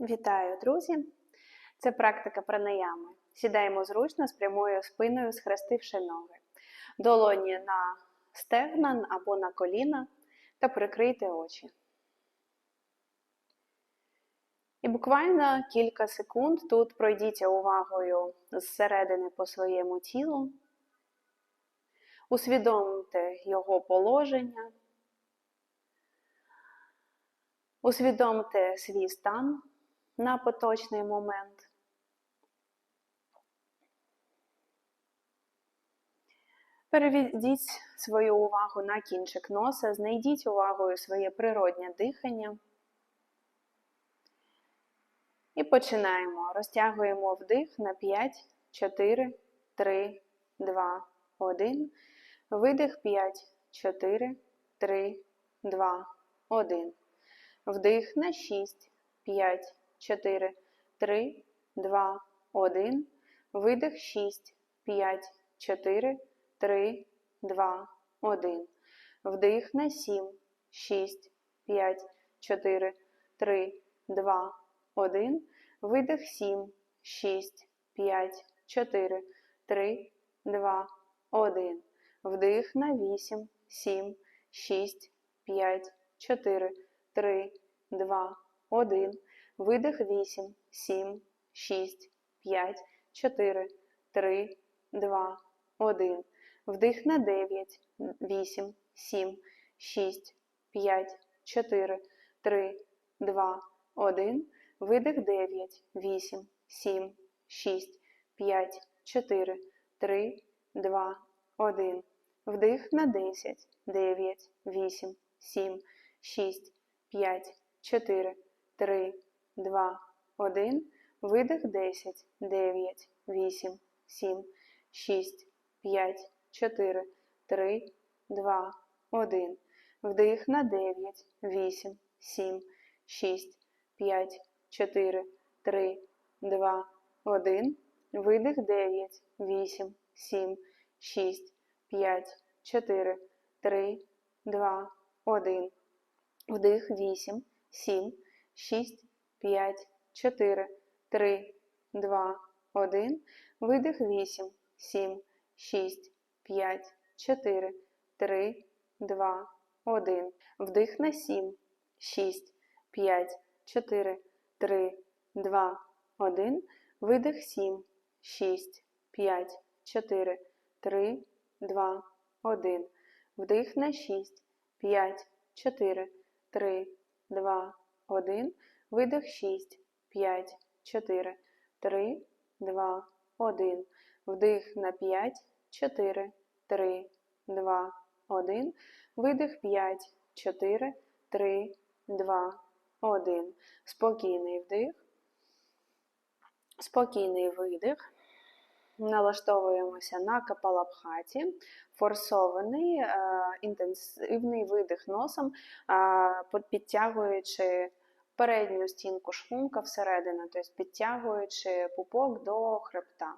Вітаю, друзі! Це практика пранаями. Сідаємо зручно з прямою спиною, схрестивши ноги. Долоні на стегна або на коліна та прикрийте очі. І буквально кілька секунд тут пройдіться увагою зсередини по своєму тілу. Усвідомте його положення. Усвідомте свій стан на поточний момент. Переведіть свою увагу на кінчик носа, знайдіть увагою своє природнє дихання. І починаємо. Розтягуємо вдих на 5, 4, 3, 2, 1. Видих 5, 4, 3, 2, 1. Вдих на 6, 5, 4, 3, 2, 1. Видих 6, 5, 4, 3, 2, 1. Вдих на 7, 6, 5, 4, 3, 2, 1. Видих 7, 6, 5, 4, 3, 2, 1. Вдих на 8, 7, 6, 5, 4, 3, 2, 1. Видих 8, 7, 6, 5, 4, 3, 2, 1. Вдих на 9, 8, 7, 6, 5, 4, 3, 2, 1. Видих 9, 8, 7, 6, 5, 4, 3, 2, 1. Вдих на 10, 9, 8, 7, 6, 5, 4, 3, 2, 1. Видих 10, 9, 8, 7, 6, 5, 4, 3, 2, 1. Вдих на 9, 8, 7, 6, 5, 4, 3, 2, 1. Видих 9, 8, 7, 6, 5, 4, 3, 2, 1. Вдих 8, 7, 6, 5, 4, 3, 2, 1. Видих 8, 7, 6, 5, 4, 3, 2, 1. Вдих на 7, 6, 5, 4, 3, 2, 1. Видих 7, 6, 5, 4, 3, 2, 1. Вдих на 6, 5, 4, 3, 2, 1. Видих 6, 5, 4, 3, 2, 1. Вдих на 5, 4, 3, 2, 1. Видих 5, 4, 3, 2, 1. Спокійний вдих. Спокійний видих. Налаштовуємося на капалабхаті, форсований е, інтенсивний видих носом, е, підтягуючи передню стінку шлунка всередину, тобто підтягуючи пупок до хребта.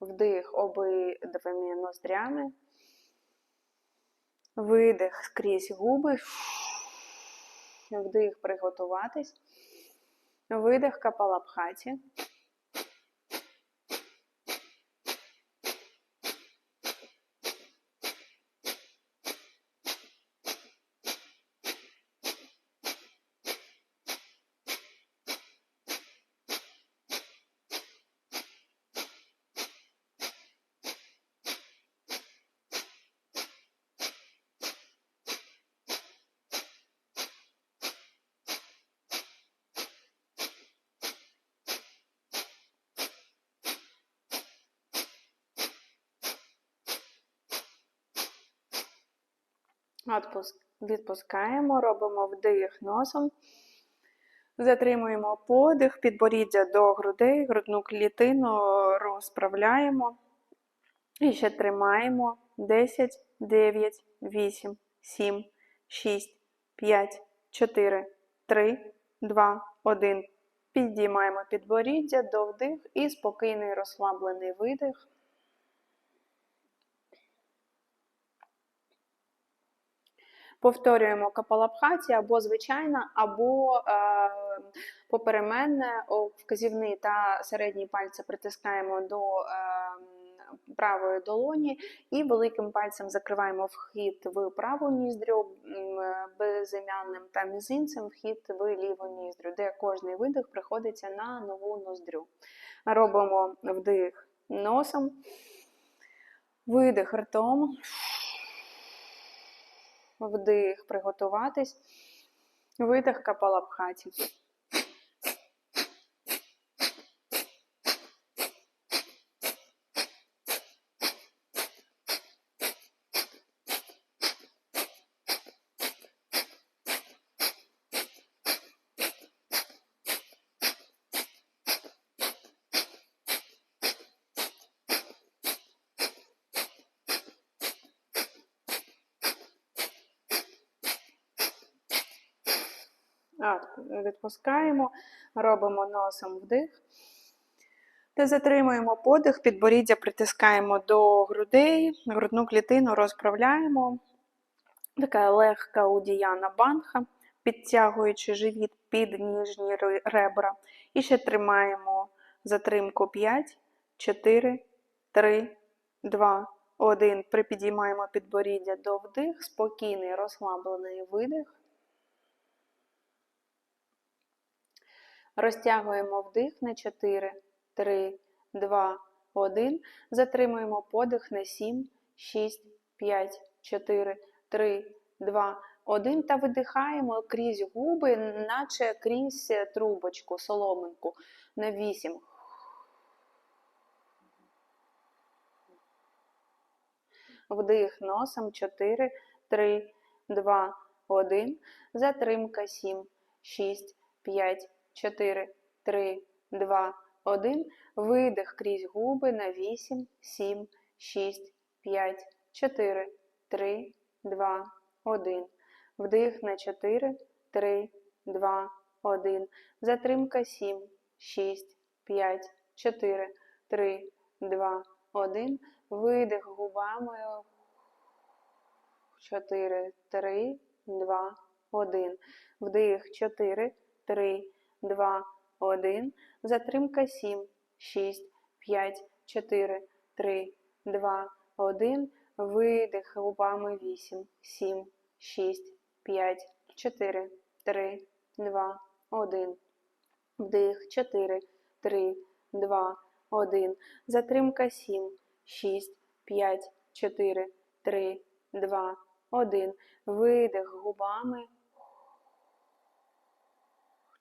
Вдих обидвими ноздрями, видих скрізь губи, вдих приготуватись, видих капалабхаті. Відпускаємо, робимо вдих носом. Затримуємо подих, підборіддя до грудей, грудну клітину розправляємо. І ще тримаємо 10, 9, 8, 7, 6, 5, 4, 3, 2, 1. Підіймаємо підборіддя до вдих і спокійний розслаблений видих. Повторюємо капалабхаті або звичайна, або е, попеременне вказівний та середній пальці притискаємо до е, правої долоні і великим пальцем закриваємо вхід в праву ніздрю, безім'янним та мізинцем вхід в ліву ніздрю, де кожний видих приходиться на нову ноздрю. Робимо вдих носом, видих ртом. Вдих, приготуватись. Видих в А, відпускаємо, робимо носом вдих. Та затримуємо подих, підборіддя притискаємо до грудей, грудну клітину розправляємо. Така легка удіяна банха, підтягуючи живіт під ніжні ребра. І ще тримаємо затримку 5, 4, 3, 2, 1. Припідіймаємо підборіддя до вдих, спокійний, розслаблений видих. Розтягуємо вдих на 4, 3, 2, 1. Затримуємо подих на 7, 6, 5, 4, 3, 2, 1. Та видихаємо крізь губи, наче крізь трубочку, соломинку на 8. Вдих носом 4, 3, 2, 1. Затримка 7, 6, 5, 4, 3, 2, 1. Видих крізь губи на 8, 7, 6, 5, 4, 3, 2, 1. Вдих на 4, 3, 2, 1. Затримка 7, 6, 5, 4, 3, 2, 1. Видих губами 4, 3, 2, 1. Вдих 4, 3, 2, 1. Затримка 7, 6, 5, 4, 3, 2, 1. Видих губами 8, 7, 6, 5, 4, 3, 2, 1. Вдих 4, 3, 2, 1. Затримка 7, 6, 5, 4, 3, 2, 1. Видих губами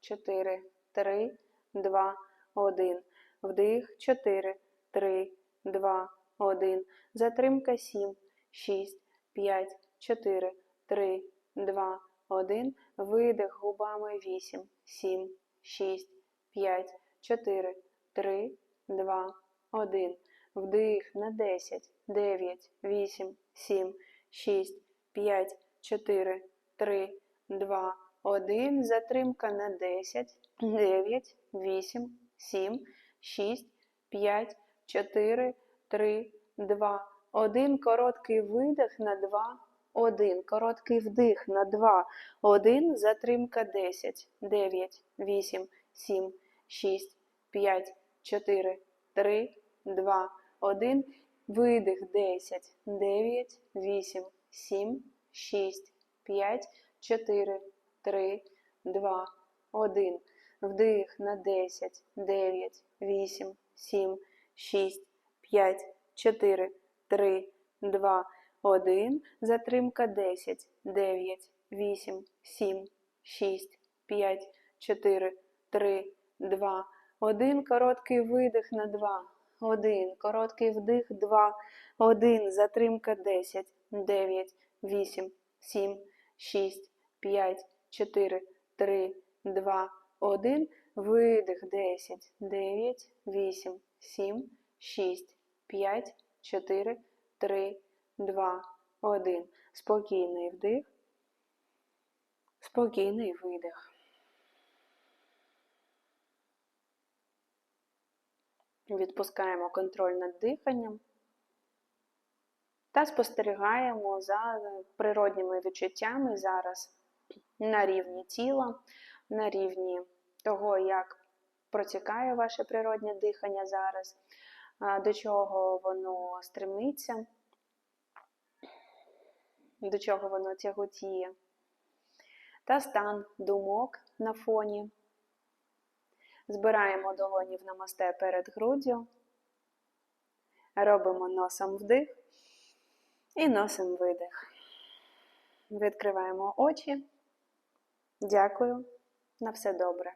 4, 3, 2, 1. Вдих 4, 3, 2, 1. Затримка 7, 6, 5, 4, 3, 2, 1. Видих губами 8, 7, 6, 5, 4, 3, 2, 1. Вдих на 10, 9, 8, 7, 6, 5, 4, 3, 2, 1. Затримка на 10, 9, 8, 7, 6, 5, 4, 3, 2, 1. Короткий видих на 2, 1. Короткий вдих на 2, 1. Затримка 10, 9, 8, 7, 6, 5, 4, 3, 2, 1. Видих 10, 9, 8, 7, 6, 5, 4, 3, 2, 1. Вдих на 10, 9, 8, 7, 6, 5, 4, 3, 2, 1. Затримка 10, 9, 8, 7, 6, 5, 4, 3, 2, 1. Короткий видих на 2, 1. Короткий вдих 2, 1. Затримка 10, 9, 8, 7, 6, 5, 4, 3, 2, 1. Видих 10, 9, 8, 7, 6, 5, 4, 3, 2, 1. Спокійний вдих. Спокійний видих. Відпускаємо контроль над диханням. та спостерігаємо за природніми відчуттями зараз на рівні тіла, на рівні того, як протікає ваше природнє дихання зараз, до чого воно стремиться, до чого воно тяготіє, та стан думок на фоні. Збираємо долоні в намасте перед груддю, робимо носом вдих і носом видих. Відкриваємо очі. Дякую. На все добре.